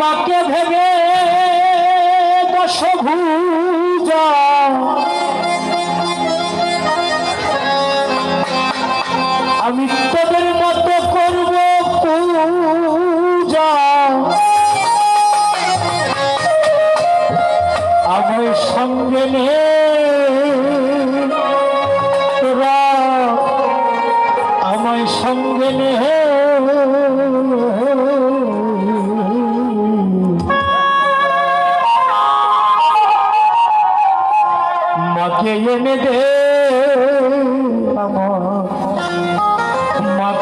মাকে ভেবে দশভূজা। আমি তোদের মতো করব পূজা। আমার সঙ্গে নে তোরা। আমায় সঙ্গে নে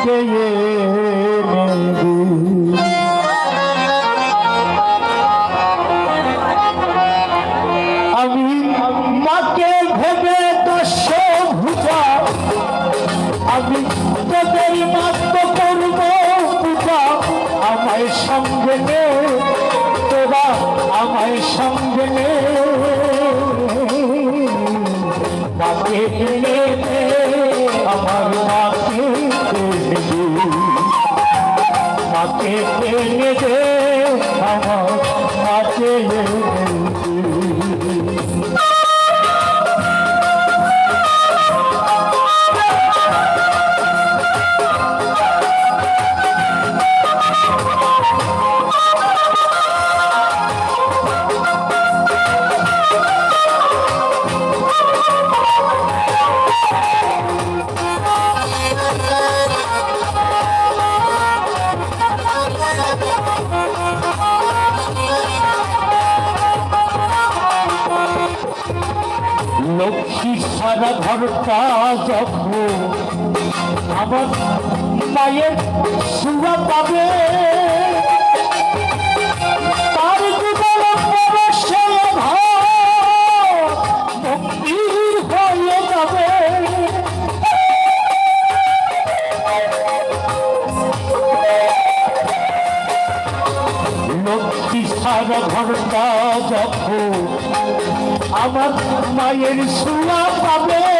মাকে এনে দে আমি মাকে ভেবে দশ ভুজা আমি তোদের মাত্র করব পূজা। আমায় সঙ্গে নে, তোরা আমায় সঙ্গে নে। মাকে দে আমার আমার মাকে সারা ঘরটা যখন আমার মায়ের সুরা পাবে তার হয়ে যাবে লক্ষ্মী সারা ঘরটা যখন আমার মায়ের সুয়া পাবে।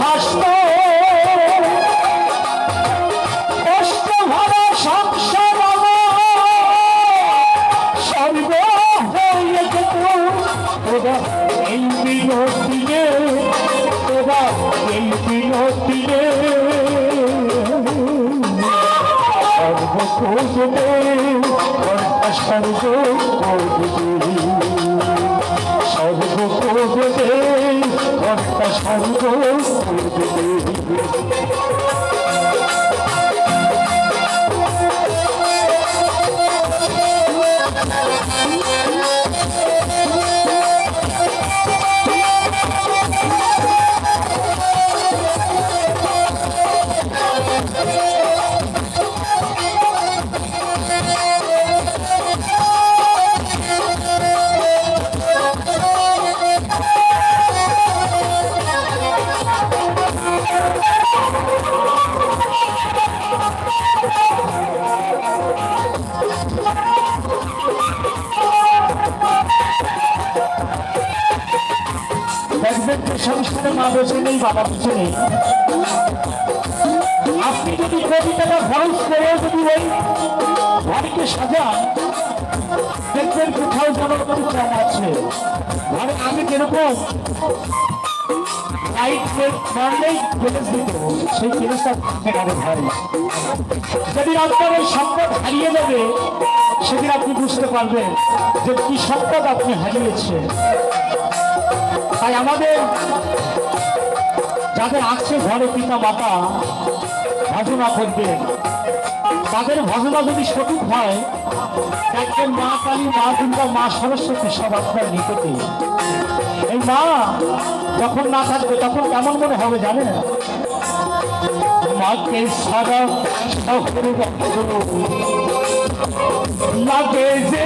হাসত কষ্ট ভরা সংসার সর্ব হয়ে যেত। তোরা এই বিনতিনে তোরা এই বিনতিনে সর্বকোজনে কর্তা সর্ব সর্বকোজনে কর্তা সর্ব দেখবেন যে সংসারে মা আপনি যদি কোটি টাকা করে যদি ওই বাড়িকে সাজান, দেখবেন কোথাও যেমন চাপ আছে। ঘরে আমি যেরকম সেই জিনিসটা যদি আপনার এই সম্পদ হারিয়ে যাবে সেদিন আপনি বুঝতে পারবেন যে কি সম্পদ আপনি হারিয়েছেন। তাই আমাদের যাদের আছে ঘরে পিতা মাতা ভজনা করবেন। তাদের ভজনা যদি সঠিক হয় দেখবেন মা কালী, মা দুর্গা, মা সরস্বতী সব আপনার নিকটে। এই মা যখন না থাকবে, তখন কেমন মনে হবে জানেন? মাকে সারা শহর লাগে যে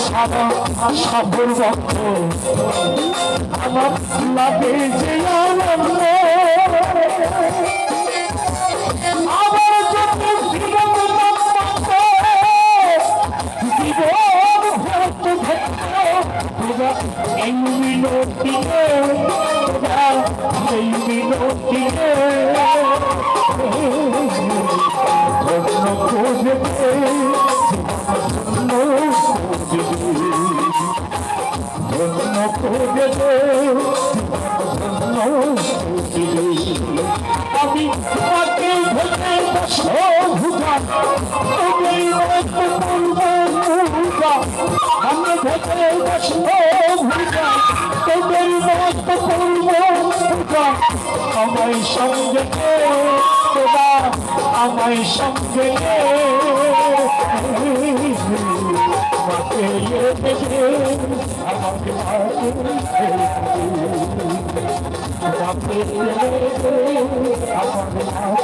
সারা আমার লাগে যে আনন্দ। ধরে সভুজা তুমি বলব ভূজা আমি ধরে সভুজা তোদের মত করব ভূজা আমায় সঙ্গে তোরা আমায় সঙ্গে আমাকে